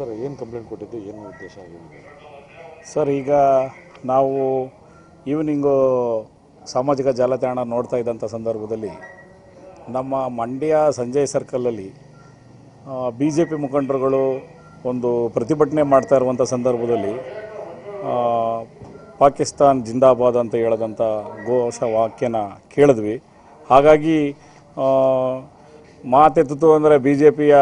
Sir, ಏನು complaint ಕೊಟ್ಟಿದ್ದು, ಏನು ಉದ್ದೇಶ ಆಗಿದೆ ಸರ್, ಈಗ ನಾವು ಈವ್ನಿಂಗು ಸಾಮಾಜಿಕ ಜಾಲತಾಣ ನೋಡ್ತಾ ಇದ್ದಂಥ ಸಂದರ್ಭದಲ್ಲಿ ನಮ್ಮ ಮಂಡ್ಯ ಸಂಜಯ್ ಸರ್ಕಲಲ್ಲಿ ಬಿ ಜೆ ಪಿ ಮುಖಂಡರುಗಳು ಒಂದು ಪ್ರತಿಭಟನೆ ಮಾಡ್ತಾ ಇರುವಂಥ ಸಂದರ್ಭದಲ್ಲಿ ಪಾಕಿಸ್ತಾನ್ ಜಿಂದಾಬಾದ್ ಅಂತ ಹೇಳದಂಥ ಘೋಷ ವಾಕ್ಯನ ಕೇಳಿದ್ವಿ. ಹಾಗಾಗಿ ಮಾತೆತ್ತಿತು ಅಂದರೆ ಬಿ ಜೆ ಪಿಯ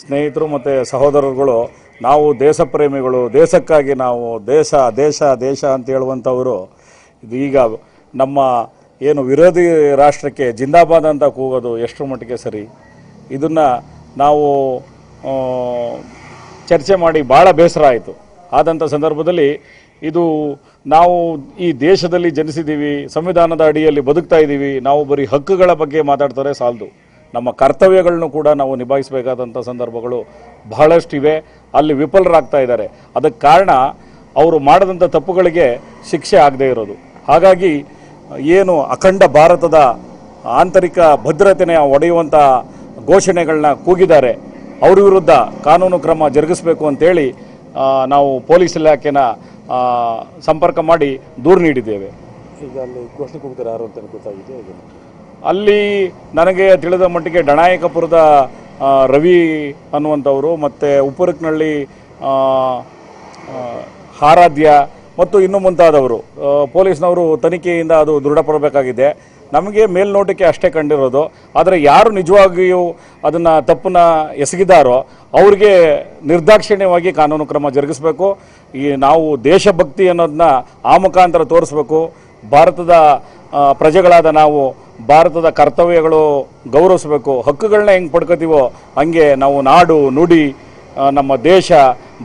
ಸ್ನೇಹಿತರು ಮತ್ತು ಸಹೋದರರುಗಳು, ನಾವು ದೇಶ ಪ್ರೇಮಿಗಳು ದೇಶಕ್ಕಾಗಿ ನಾವು ದೇಶ ದೇಶ ದೇಶ ಅಂತ ಹೇಳುವಂಥವರು. ಈಗ ನಮ್ಮ ಏನು ವಿರೋಧಿ ರಾಷ್ಟ್ರಕ್ಕೆ ಜಿಂದಾಬಾದ್ ಅಂತ ಕೂಗೋದು ಎಷ್ಟರ ಮಟ್ಟಿಗೆ ಸರಿ? ಇದನ್ನು ನಾವು ಚರ್ಚೆ ಮಾಡಿ ಭಾಳ ಬೇಸರ ಆಯಿತು. ಆದಂಥ ಸಂದರ್ಭದಲ್ಲಿ ಇದು ನಾವು ಈ ದೇಶದಲ್ಲಿ ಜನಿಸಿದ್ದೀವಿ ಸಂವಿಧಾನದ ಅಡಿಯಲ್ಲಿ ಬದುಕ್ತಾ ಇದ್ದೀವಿ ನಾವು ಬರೀ ಹಕ್ಕುಗಳ ಬಗ್ಗೆ ಮಾತಾಡ್ತಾರೆ ಸಾಲದು. ನಮ್ಮ ಕರ್ತವ್ಯಗಳನ್ನು ಕೂಡ ನಾವು ನಿಭಾಯಿಸಬೇಕಾದಂಥ ಸಂದರ್ಭಗಳು ಬಹಳಷ್ಟಿವೆ. ಅಲ್ಲಿ ವಿಫಲರಾಗ್ತಾ ಇದ್ದಾರೆ. ಅದಕ್ಕೆ ಕಾರಣ ಅವರು ಮಾಡಿದಂಥ ತಪ್ಪುಗಳಿಗೆ ಶಿಕ್ಷೆ ಆಗದೇ ಇರೋದು. ಹಾಗಾಗಿ ಏನು ಅಖಂಡ ಭಾರತದ ಆಂತರಿಕ ಭದ್ರತೆನ ಒಡೆಯುವಂಥ ಘೋಷಣೆಗಳನ್ನ ಕೂಗಿದ್ದಾರೆ. ಅವ್ರ ವಿರುದ್ಧ ಕಾನೂನು ಕ್ರಮ ಜರುಗಿಸಬೇಕು ಅಂತೇಳಿ ನಾವು ಪೊಲೀಸ್ ಇಲಾಖೆನ ಸಂಪರ್ಕ ಮಾಡಿ ದೂರು ನೀಡಿದ್ದೇವೆ. ಈಗ ಅಲ್ಲಿ ಘೋಷಣೆ ಕೂಗ್ತಾರೆ ಯಾರು ಅಂತ ಗೊತ್ತಾಗಿದೆ ಅಲ್ಲಿ ನನಗೆ ತಿಳಿದ ಮಟ್ಟಿಗೆ ಡಣಾಯಕಪುರದ ರವಿ ಅನ್ನುವಂಥವರು ಮತ್ತು ಉಪ್ಪುರಕ್ನಳ್ಳಿ ಆರಾಧ್ಯ ಮತ್ತು ಇನ್ನು ಮುಂತಾದವರು ಪೊಲೀಸ್ನವರು ತನಿಖೆಯಿಂದ ಅದು ದೃಢಪಡಬೇಕಾಗಿದೆ. ನಮಗೆ ಮೇಲ್ನೋಟಕ್ಕೆ ಅಷ್ಟೇ ಕಂಡಿರೋದು. ಆದರೆ ಯಾರು ನಿಜವಾಗಿಯೂ ಅದನ್ನು ತಪ್ಪನ್ನ ಎಸಗಿದಾರೋ ಅವ್ರಿಗೆ ನಿರ್ದಾಕ್ಷಿಣ್ಯವಾಗಿ ಕಾನೂನು ಕ್ರಮ ಜರುಗಿಸಬೇಕು. ಈ ನಾವು ದೇಶಭಕ್ತಿ ಅನ್ನೋದನ್ನ ಆ ಮುಖಾಂತರ ತೋರಿಸ್ಬೇಕು. ಭಾರತದ ಪ್ರಜೆಗಳಾದ ನಾವು ಭಾರತದ ಕರ್ತವ್ಯಗಳು ಗೌರವಿಸಬೇಕು, ಹಕ್ಕುಗಳನ್ನ ಹೆಂಗೆ ಪಡ್ಕೋತೀವೋ ಹಂಗೆ ನಾವು ನಾಡು, ನುಡಿ ನಮ್ಮ ದೇಶ,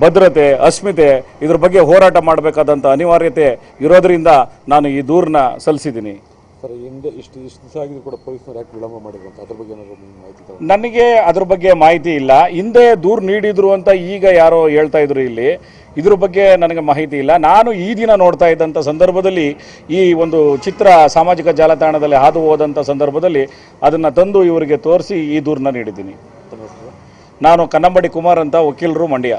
ಭದ್ರತೆ, ಅಸ್ಮಿತೆ ಇದ್ರ ಬಗ್ಗೆ ಹೋರಾಟ ಮಾಡಬೇಕಾದಂಥ ಅನಿವಾರ್ಯತೆ ಇರೋದರಿಂದ ನಾನು ಈ ದೂರನ್ನ ಸಲ್ಲಿಸಿದ್ದೀನಿ. ಸರ್ ಹಿಂದೆ ಇಷ್ಟು ಇಷ್ಟು ದಿವಸ ಆಗಿದ್ರು ಕೂಡ ಪೊಲೀಸ್ನವ್ರು ಯಾಕೆ ವಿಳಂಬ ಮಾಡಿದ್ರು ಅಂತ? ಅದ್ರ ಬಗ್ಗೆ ಏನಾದ್ರು ನಿಮ್ಗೆ ಮಾಹಿತಿ ತಗೊಂಡು ನನಗೆ ಅದ್ರ ಬಗ್ಗೆ ಮಾಹಿತಿ ಇಲ್ಲ. ಹಿಂದೆ ದೂರು ನೀಡಿದ್ರು ಅಂತ ಈಗ ಯಾರೋ ಹೇಳ್ತಾ ಇದ್ರು ಇಲ್ಲಿ. ಇದ್ರ ಬಗ್ಗೆ ನನಗೆ ಮಾಹಿತಿ ಇಲ್ಲ. ನಾನು ಈ ದಿನ ನೋಡ್ತಾ ಇದ್ದಂಥ ಸಂದರ್ಭದಲ್ಲಿ ಈ ಒಂದು ಚಿತ್ರ ಸಾಮಾಜಿಕ ಜಾಲತಾಣದಲ್ಲಿ ಹಾದು ಹೋದಂಥ ಸಂದರ್ಭದಲ್ಲಿ ಅದನ್ನು ತಂದು ಇವರಿಗೆ ತೋರಿಸಿ ಈ ದೂರನ್ನ ನೀಡಿದ್ದೀನಿ. ನಾನು ಕನ್ನಂಬಡಿ ಕುಮಾರ್ ಅಂತ ವಕೀಲರು ಮಂಡ್ಯ.